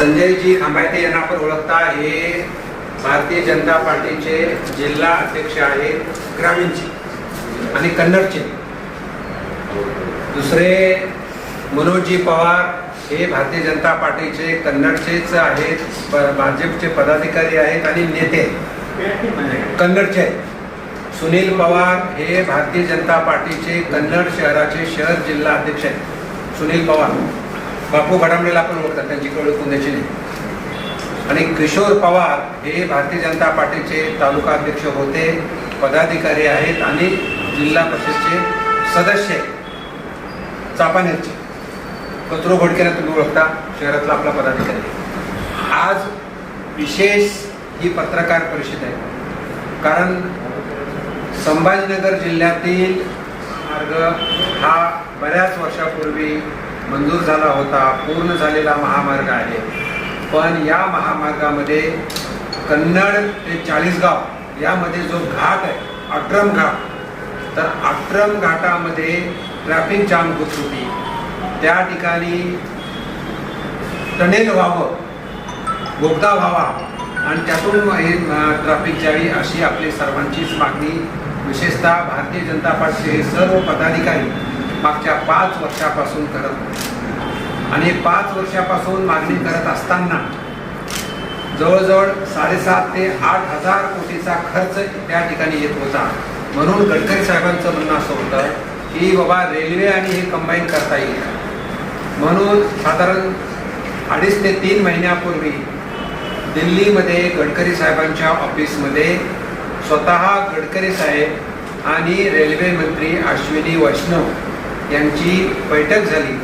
संजयजी खांबायते यांना आपण ओळखता. हे भारतीय जनता पार्टीचे जिल्हा अध्यक्ष आहेत ग्रामीणचे आणि कन्नडचे. दुसरे मनोजजी पवार हे भारतीय जनता पार्टीचे कन्नडचेच आहेत प- भाजपचे पदाधिकारी आहेत आणि नेते. आहेत. कन्नडचे आहेत. सुनील पवार हे भारतीय जनता पार्टीचे कन्नड शहराचे शहर जिल्हा अध्यक्ष आहेत. सुनील पवार. बापू घडामडेला आपण ओळखतात त्यांची कळ पुण्याची नाही. आणि किशोर पवार हे भारतीय जनता पार्टीचे तालुका अध्यक्ष होते पदाधिकारी आहेत आणि जिल्हा परिषदचे सदस्य चापानेरचे कचरो घोडकेला तुम्ही ओळखता शहरातला आपला पदाधिकारी. आज विशेष ही पत्रकार परिषद आहे. कारण संभाजीनगर जिल्ह्यातील मार्ग हा बऱ्याच वर्षापूर्वी मंजूर झाला होता पूर्ण झालेला महामार्ग आहे. पण या महामार्गामध्ये कन्नड ते चाळीसगाव यामध्ये जो घाट आहे अट्रम घाट तर अट्रम घाटामध्ये ट्रॅफिक जाम होत होती. त्या ठिकाणी टनेल व्हावं बोगदा व्हावा आणि त्यातून हे ट्रॅफिक जावी अशी आपली सर्वांचीच मागणी. विशेषतः भारतीय जनता पार्टीचे सर्व पदाधिकारी मागच्या पाच वर्षापासून करत होते. आणि पाच वर्षापासून मागणी करत असताना जवळजवळ साडेसात ते आठ हजार कोटीचा खर्च त्या ठिकाणी येत होता म्हणून गडकरी साहेबांचं म्हणणं असं होतं की बाबा रेल्वे आणि हे कंबाईन करता येईल म्हणून साधारण अडीच ते तीन महिन्यापूर्वी दिल्लीमध्ये गडकरी साहेबांच्या ऑफिसमध्ये स्वतः गडकरी साहेब आणि रेल्वे मंत्री अश्विनी वैष्णव यांची बैठक झाली.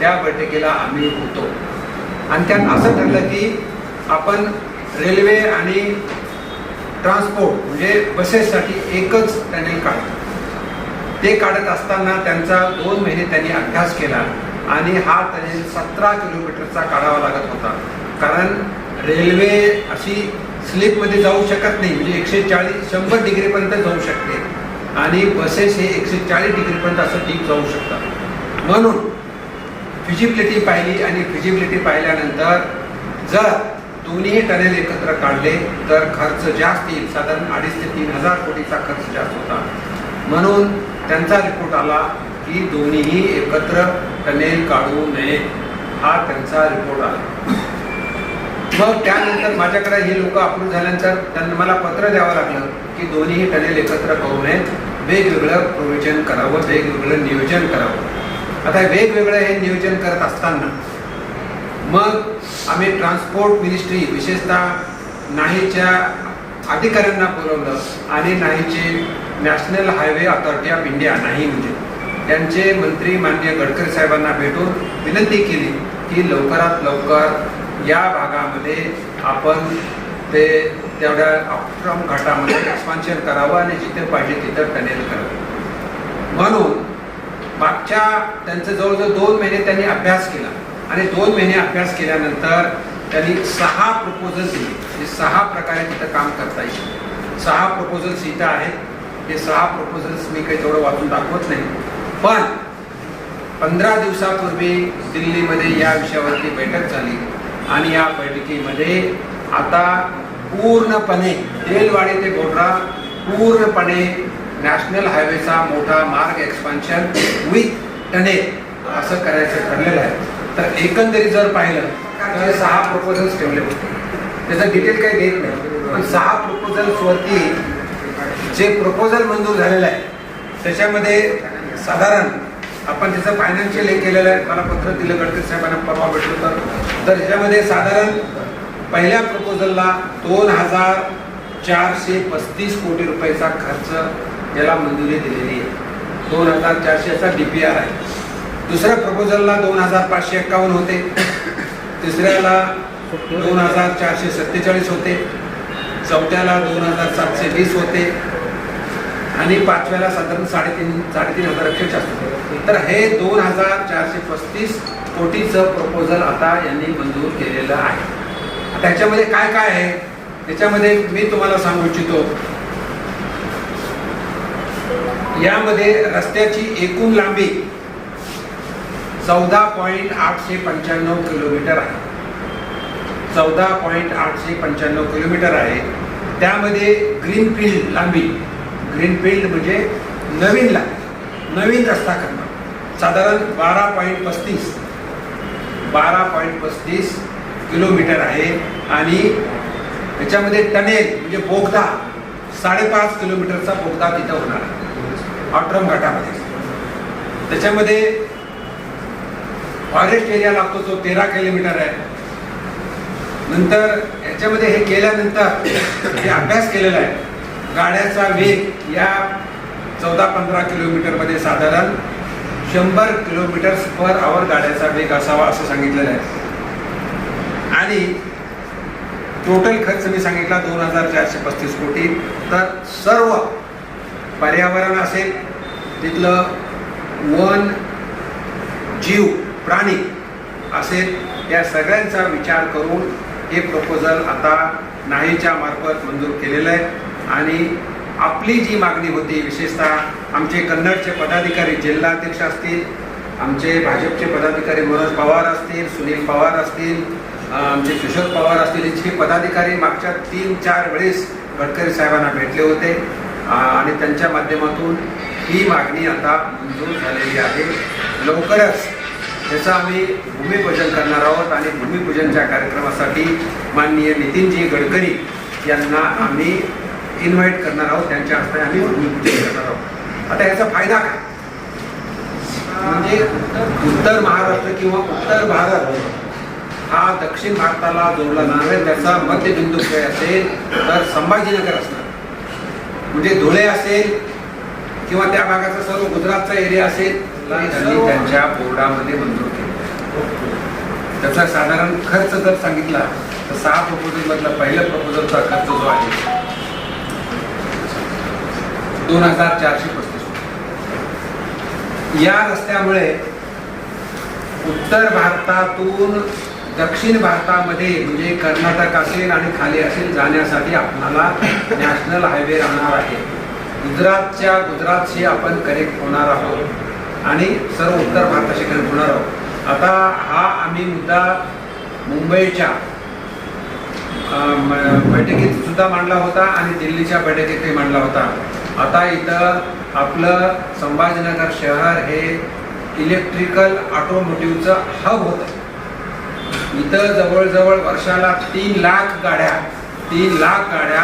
त्या बैठकीला आम्ही होतो. आणि त्यात असं ठरलं की आपण रेल्वे आणि ट्रान्सपोर्ट म्हणजे बसेससाठी एकच टनेल काढतो ते काढत असताना त्यांचा दोन महिने त्यांनी अभ्यास केला आणि हा टनेल सतरा किलोमीटरचा काढावा लागत होता. कारण रेल्वे अशी स्लिपमध्ये जाऊ शकत नाही म्हणजे एकशे चाळीस शंभर डिग्रीपर्यंत जाऊ शकते. आणि बसेस हे एकशे चाळीस डिग्रीपर्यंत असं डीप जाऊ शकतात. म्हणून फिजिबिलिटी पाहिली आणि फिजिबिलिटी पाहिल्यानंतर जर दोन्ही टनेल एकत्र काढले तर खर्च जास्त येईल. साधारण अडीच ते तीन हजार कोटीचा खर्च जास्त होता. म्हणून त्यांचा रिपोर्ट आला की दोन्हीही एकत्र टनेल काढू नये. हा त्यांचा रिपोर्ट आला. मग त्यानंतर माझ्याकडे हे लोक अप्रूव्ह झाल्यानंतर त्यांना मला पत्र द्यावं लागलं. की दोन्हीही टनेल एकत्र करू नये वेगवेगळं प्रोव्हिजन करावं वेगवेगळं नियोजन करावं. आता वेगवेगळं हे नियोजन करत असताना मग आम्ही ट्रान्सपोर्ट मिनिस्ट्री विशेषतः नाहीच्या अधिकाऱ्यांना बोलवलं आणि नाहीचे national highway authority of India नाही म्हणजे. त्यांचे मंत्री मान्य गडकरी साहेबांना भेटून विनंती केली की लवकरात लवकर या भागामध्ये आपण ते तेवढ्या अक्रम घाटामध्ये एक्सपान्शन करावं आणि जिथे पाहिजे तिथं टनेल करावं. म्हणून मागच्या त्यांचं जवळजवळ दोन महिने त्यांनी अभ्यास केला. आणि दोन महिने अभ्यास केल्यानंतर त्यांनी सहा प्रपोजल दिले. हे सहा प्रकारे तिथं काम करता येईल. सहा प्रपोजल्स इथं आहेत. हे सहा प्रपोजल्स मी काही तेवढं वाचून दाखवत नाही. पण पंधरा दिवसापूर्वी दिल्लीमध्ये या विषयावरती बैठक झाली. आणि या बैठकीमध्ये आता पूर्णपणे तेलवाडी ते गोड्रा पूर्णपणे नॅशनल हायवेचा मोठा मार्ग एक्सपान्शन विथ टनेल असं करायचं ठरलेलं आहे. तर एकंदरीत जर पाहिलं तर सहा प्रपोजल्स ठेवले होते. त्याचं डिटेल काही देत नाही. पण सहा प्रपोजल्सवरती जे प्रपोजल मंजूर झालेलं आहे त्याच्यामध्ये साधारण आपण त्याचं फायनान्शियल हे केलेलं आहे. मला पत्र दिलं गडकरी साहेबांना परवा भेटलो तर. तर ह्याच्यामध्ये साधारण पहिल्या प्रपोजलला दोन हजार चारशे पस्तीस कोटी रुपयाचा खर्च याला मंजुरी दिलेली आहे. दोन हजार चारशे असा डी पी आर आहे. दुसऱ्या प्रपोजलला दोन हजार पाचशे एक्कावन्न होते. तिसऱ्याला दोन हजार चारशे सत्तेचाळीस होते. चौथ्याला दोन हजार सातशे वीस होते. आणि पाचव्याला साधारण साडेतीन साडेतीन हजार एकशे जास्त होते. तर हे दोन हजार चारशे पस्तीस कोटीचं प्रपोजल आता यांनी मंजूर केलेलं आहे. त्याच्यामध्ये काय काय आहे? त्याच्यामध्ये मी तुम्हाला सांगू इच्छितो. यामध्ये रस्त्याची एकूण लांबी चौदा पॉईंट आठशे पंच्याण्णव किलोमीटर आहे. चौदा पॉईंट आठशे पंच्याण्णव किलोमीटर आहे. त्यामध्ये ग्रीनफील्ड लांबी. ग्रीनफील्ड म्हणजे नवीन लांबी. नवीन रस्ता करणं. साधारण बारा पॉईंट पस्तीस. बारा पॉईंट पस्तीस किलोमीटर आहे आणि त्याच्यामध्ये टनेल म्हणजे बोगदा साडेपाच किलोमीटरचा बोगदा तिथं होणार आहे. ऑट्रम घाटामध्ये. त्याच्यामध्ये फॉरेस्ट एरिया लागतो तो तेरा किलोमीटर आहे. नंतर याच्यामध्ये हे केल्यानंतर जे अभ्यास केलेला आहे. गाड्याचा वेग या चौदा पंधरा किलोमीटरमध्ये साधारण शंभर किलोमीटर पर आवर गाड्याचा वेग असावा असं सांगितलेलं आहे. आणि टोटल खर्च मी सांगितला दोन हजार चारशे पस्तीस कोटी. तर सर्व पर्यावरण असेल तिथलं वन जीव प्राणी असेल या सगळ्यांचा विचार करून हे प्रपोजल आता नाहीच्या मार्फत मंजूर केलेलं आहे. आणि आपली जी मागणी होती विशेषतः आमचे कन्नडचे पदाधिकारी जिल्हाध्यक्ष असतील आमचे भाजपचे पदाधिकारी मनोज पवार असतील सुनील पवार असतील आमचे म्हणजे किशोर पवार असतील यांचे पदाधिकारी मागच्या तीन चार वेळेस गडकरी साहेबांना भेटले होते. आणि त्यांच्या माध्यमातून ही मागणी आता मंजूर झालेली आहे. लवकरच त्याचं आम्ही भूमिपूजन करणार आहोत आणि भूमिपूजनच्या कार्यक्रमासाठी माननीय नितीनजी गडकरी यांना आम्ही इन्व्हाइट करणार आहोत. त्यांच्या हस्ते आम्ही भूमिपूजन करणार आहोत. आता याचा फायदा काय? म्हणजे उत्तर महाराष्ट्र किंवा उत्तर भारत हा दक्षिण भारताला जोडला जाणार आहे त्याचा मध्यबिंदू काय असेल तर संभाजीनगर असणार. म्हणजे धुळे असेल किंवा त्या भागाचा सर्व गुजरातचा एरिया असेल त्यांनी त्यांच्या बोर्डामध्ये मंजूर केलं. त्याचा साधारण खर्च जर सांगितला तर सहा प्रपोजल मधला पहिल्या प्रपोजलचा खर्च जो आहे दोन हजार चारशे पस्तीस या रस्त्यामुळे उत्तर भारतातून दक्षिण भारतामध्ये म्हणजे कर्नाटक असेल आणि खाली असेल जाण्यासाठी आपल्याला नॅशनल हायवे राहणार आहे. गुजरातच्या गुजरातशी आपण कनेक्ट होणार आहोत आणि सर्व उत्तर भारताशी कनेक्ट होणार आहोत. आता हा आम्ही मुद्दा मुंबईच्या बैठकीत सुद्धा मांडला होता आणि दिल्लीच्या बैठकीतही मांडला होता. आता इथं आपलं संभाजीनगर शहर हे इलेक्ट्रिकल ऑटोमोटिव्हचं हब होतं. इथं जवळजवळ वर्षाला तीन लाख गाड्या तीन लाख गाड्या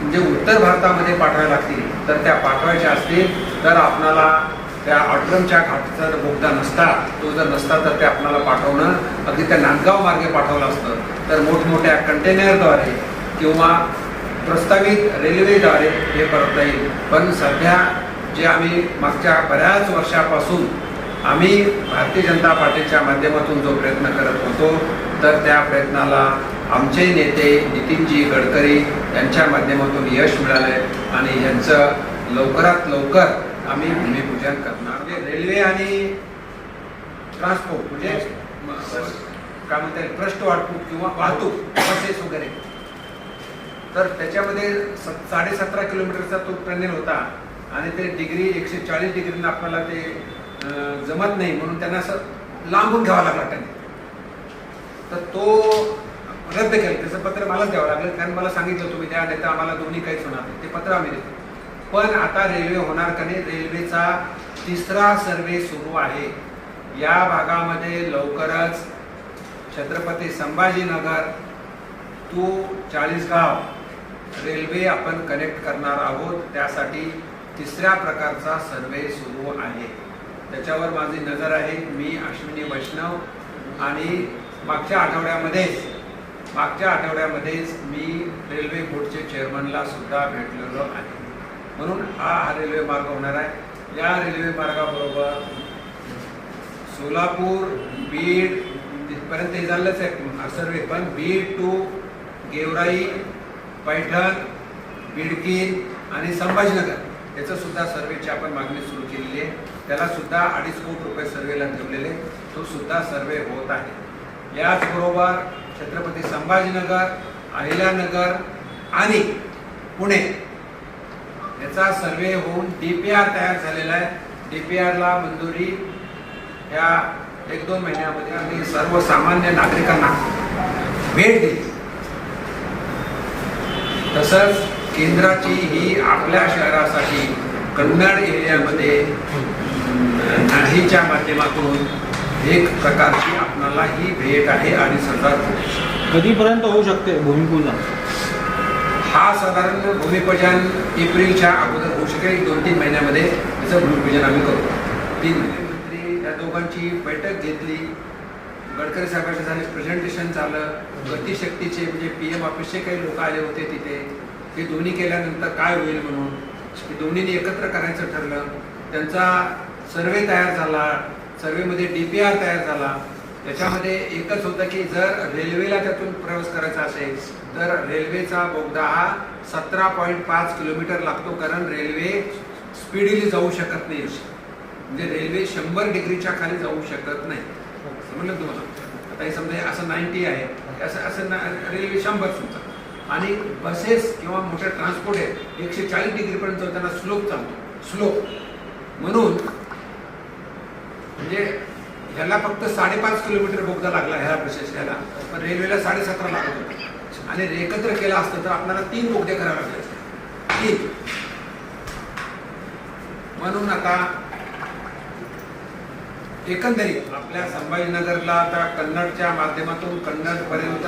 म्हणजे उत्तर भारतामध्ये पाठवाव्या लागतील. तर त्या पाठवायच्या असतील तर आपणाला त्या ऑट्रमच्या घाटचा जर बोगदा नसता तो जर नसता तर ते आपणाला पाठवणं अगदी त्या नांदगाव मार्गे पाठवलं असतं. तर मोठमोठ्या कंटेनरद्वारे किंवा प्रस्तावित रेल्वेद्वारे हे करता येईल. पण सध्या जे आम्ही मागच्या बऱ्याच वर्षापासून आम्ही भारतीय जनता पार्टीच्या माध्यमातून जो प्रयत्न करत होतो तर त्या प्रयत्नाला आमचे नेते नितीनजी गडकरी यांच्या माध्यमातून यश मिळाले आणि यांचं लवकरात लवकर आम्ही भूमिपूजन करणार. म्हणजे रेल्वे आणि ट्रान्सपोर्ट म्हणजे काय म्हणता येईल ट्रस्ट वाटपूक किंवा वाहतूक बसेस वगैरे. तर त्याच्यामध्ये साडेसतरा किलोमीटरचा तो टनेल होता आणि ते डिग्री एकशे चाळीस डिग्रीनं आपल्याला ते जमत नाही म्हणून त्यांना असं लांबून घ्यावा लागला त्यांनी. तर तो रद्द केलं. त्याचं पत्र मलाच द्यावं लागलं कारण मला सांगितलं तुम्ही द्या नाही तर आम्हाला दोन्ही काहीच होणार नाही. ते पत्र आम्ही देतो. पण आता रेल्वे होणार का नाही रेल्वेचा तिसरा सर्वे सुरू आहे. या भागामध्ये लवकरच छत्रपती संभाजीनगर टू चाळीसगाव रेल्वे आपण कनेक्ट करणार आहोत. त्यासाठी तिसऱ्या प्रकारचा सर्वे सुरू आहे. त्याच्यावर माझी नजर आहे. मी अश्विनी वैष्णव आणि मागच्या आठवड्यामध्येच मागच्या आठवड्यामध्येच मी रेल्वे बोर्डचे चेअरमनला सुद्धा भेटलेलो आहे. म्हणून हा हा रेल्वे मार्ग होणार आहे. या रेल्वे मार्गाबरोबर सोलापूर बीड तिथपर्यंत हे झालंच आहे. सर्वे पण बीड टू गेवराई पैठण बिडकीन आणि संभाजीनगर. याचं सुद्धा सर्वेची आपण मागणी सुरू केलेली आहे. त्याला सुद्धा अडीच कोटी रुपये सर्वेला ठेवलेले तो सुद्धा सर्वे होत आहे. याचबरोबर छत्रपती संभाजीनगर अहिल्यानगर आणि पुणे याचा सर्वे होऊन डी पी आर तयार झालेला आहे. डी पी आरला मंजुरी या एक दोन महिन्यामध्ये आम्ही सर्वसामान्य नागरिकांना भेट दिली. तसंच केंद्राची ही आपल्या शहरासाठी कन्नड एरियामध्ये नाहीच्या माध्यमातून एक प्रकारची आपणाला ही भेट आहे आणि सरदार कधीपर्यंत होऊ शकते भूमिपूजन? हा साधारण भूमिपूजन एप्रिलच्या अगोदर होऊ शकेल दोन तीन महिन्यामध्ये त्याचं भूमिपूजन आम्ही करू. तीन महिने मंत्री या दोघांची बैठक घेतली. गडकरी साहेबांच्या झाले प्रेझेंटेशन झालं. गतिशक्तीचे म्हणजे पी एम ऑफिसचे काही लोक आले होते तिथे. हे दोन्ही केल्यानंतर काय होईल म्हणून? हे दोन्हीने एकत्र करायचं ठरलं त्यांचा सर्वे तयार झाला सर्वेमध्ये डी पी आर तयार झाला. त्याच्यामध्ये एकच होतं की जर रेल्वेला त्यातून प्रवास करायचा असेल तर रेल्वेचा बोगदा हा सतरा पॉईंट पाच किलोमीटर लागतो कारण रेल्वे स्पीडीली जाऊ शकत नाही. म्हणजे रेल्वे शंभर डिग्रीच्या खाली जाऊ शकत नाही. समजलं तुम्हाला? आता हे समजा असं नाईन्टी आहे. असं असं ना रेल्वे शंभर सुद्धा आणि बसेस किंवा मोठ्या ट्रान्सपोर्ट आहेत एकशे चाळीस डिग्रीपर्यंत त्यांना स्लोप चालतो. स्लोप म्हणून म्हणजे ह्याला फक्त साडेपाच किलोमीटर बोगदा लागला ह्या बसेस ह्याला. पण रेल्वेला साडेसतरा लागत होता. आणि एकत्र केला असतं तर आपल्याला तीन बोगदे करावे लागले असते. तीन म्हणून आता एकंदरीत आपल्या संभाजीनगरला आता कन्नडच्या माध्यमातून कन्नडपर्यंत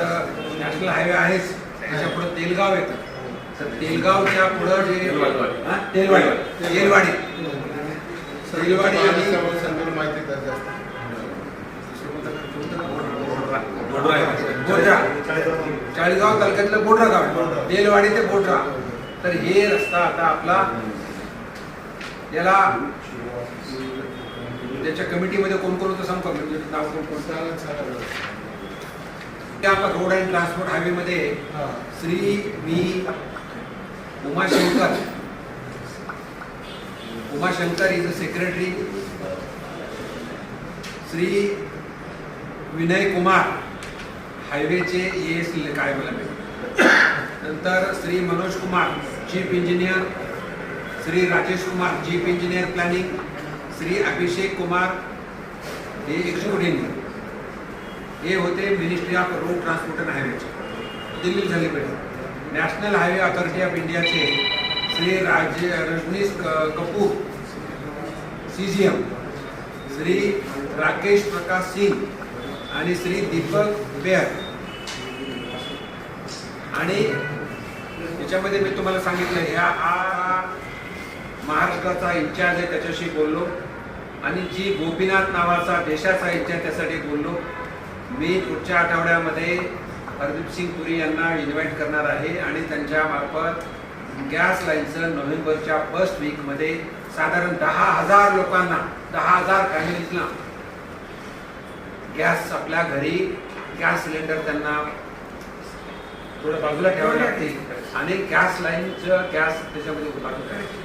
नॅशनल हायवे आहेच. त्याच्या पुढे तेलगाव येतं. तर तेलगावच्या पुढं जे? तेलवाडी. तेलवाडी. तेलवाडी. बोडरा. चाळीसगाव तालुक्यातलं बोडरा गाव आहे. तेलवाडी ते बोडरा. तर हे रस्ता आता आपला याला त्याच्या कमिटीमध्ये कोण कोण होतं सांगू का? म्हणजे नाव कोण कोण? त्या आपण रोड अँड ट्रान्सपोर्ट हायवे मध्ये श्री मी Umashankar. Umashankar is a secretary Shri Vinay Kumar हायवेचे एस काय माहिती. नंतर Shri Manoj Kumar chief engineer Shri Rajesh Kumar chief engineer planning Shri Abhishek Kumar हे एक्झिक्युटिव्ह इंजिनियर हे होते ministry of road transport and हायवेचे Delhi झाली पाहिजे नॅशनल हायवे अथॉरिटी ऑफ इंडियाचे Shri Raj Rajnish Kapoor C G M Shri Rakesh Prakash Singh आणि Shri Deepak bare. आणि याच्यामध्ये मी तुम्हाला सांगितलं ह्या हा महाराष्ट्राचा इन्चार्ज आहे त्याच्याशी बोललो. आणि जी गोपीनाथ नावाचा देशाचा इन्चार्ज त्यासाठी बोललो. मी पुढच्या आठवड्यामध्ये हरदीप सिंग पुरी यांना इन्व्हाइट करणार आहे आणि त्यांच्या मार्फत गॅस लाईनचं नोव्हेंबरच्या फर्स्ट वीकमध्ये साधारण दहा हजार लोकांना दहा हजार फॅमिलीजना गॅस आपल्या घरी गॅस सिलेंडर त्यांना थोडं बाजूला ठेवावे लागतील आणि गॅस लाईनचं गॅस त्याच्यामध्ये उत्पादन करायचे.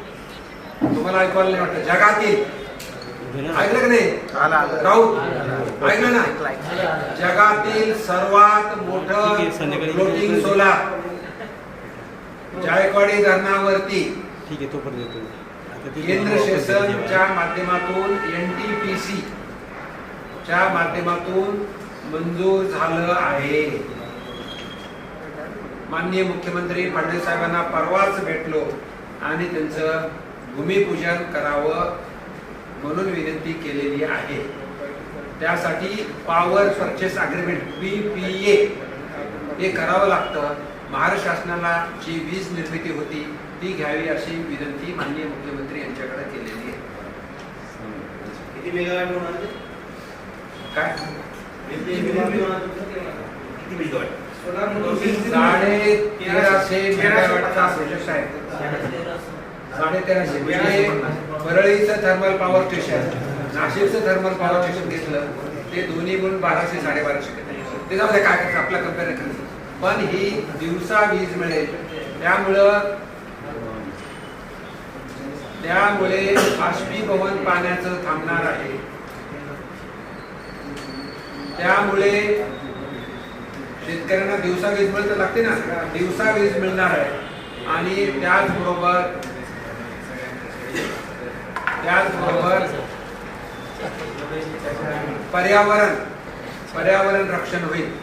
तुम्हाला ऐकवायला नाही वाटतं. जगातील. ऐकलं की नाही? राहुल ऐकलं ना? जगातील सर्वात मोठं फ्लोटिंग सोलार जायकवाडी धरणावरती. ठीक आहे तोपर्यंत येतो. आता ते केंद्र शासनच्या माध्यमातून एन टी पी सी च्या माध्यमातून मंजूर झालं आहे. माननीय मुख्यमंत्री फडणवीस साहेबांना परवाच भेटलो आणि त्यांचं भूमिपूजन करावं म्हणून विनंती केलेली आहे. त्यासाठी power purchase agreement P P A हे करावं लागतं. महाराष्ट्र शासनाला जी वीज निर्मिती होती ती घ्यावी अशी विनंती माननीय मुख्यमंत्री यांच्याकडे केलेली आहे. किती? काय? किती मेगावॅट? साडे तेराशे मेगावॅटचा प्रोजेक्ट आहे. साडे तेराशे म्हणजे परळीचं थर्मल पॉवर स्टेशन नाशिकचं थर्मल पॉवर स्टेशन घेतलं. ते दोन्ही मिळून बाराशे साडेबाराशे घेतले ते जाऊ काय करायचं? आपलं करायचं पण ही दिवसा वीज मिळेल. त्यामुळं त्यामुळे बाष्पीभवन पाण्याचं थांबणार आहे. त्यामुळे शेतकऱ्यांना दिवसा वीज मिळत लागते ना? दिवसा वीज मिळणार आहे. आणि त्याचबरोबर त्याचबरोबर पर्यावरण पर्यावरण रक्षण होईल.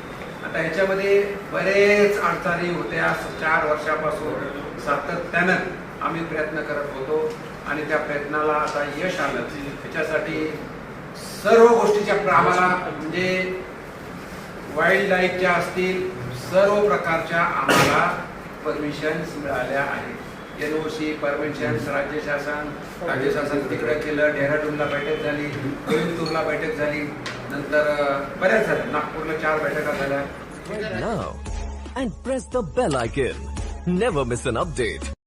आता ह्याच्यामध्ये बरेच अडचणी होत्या. चार वर्षापासून सातत्यानं आम्ही प्रयत्न करत होतो आणि त्या प्रयत्नाला आता यश आलं. त्याच्यासाठी सर्व गोष्टीच्या प्र- आम्हाला म्हणजे वाईल्ड लाईफच्या असतील सर्व प्रकारच्या आम्हाला परमिशन्स मिळाल्या आहेत. एन ओ सी परमिशन्स राज्य शासन राज्य शासन तिकडे केलं डेहराडूनला बैठक झाली कोइंबतूरला बैठक झाली नंतर बऱ्याच झाल्या नागपूरला चार बैठका झाल्या now and press the bell icon. Never miss an update.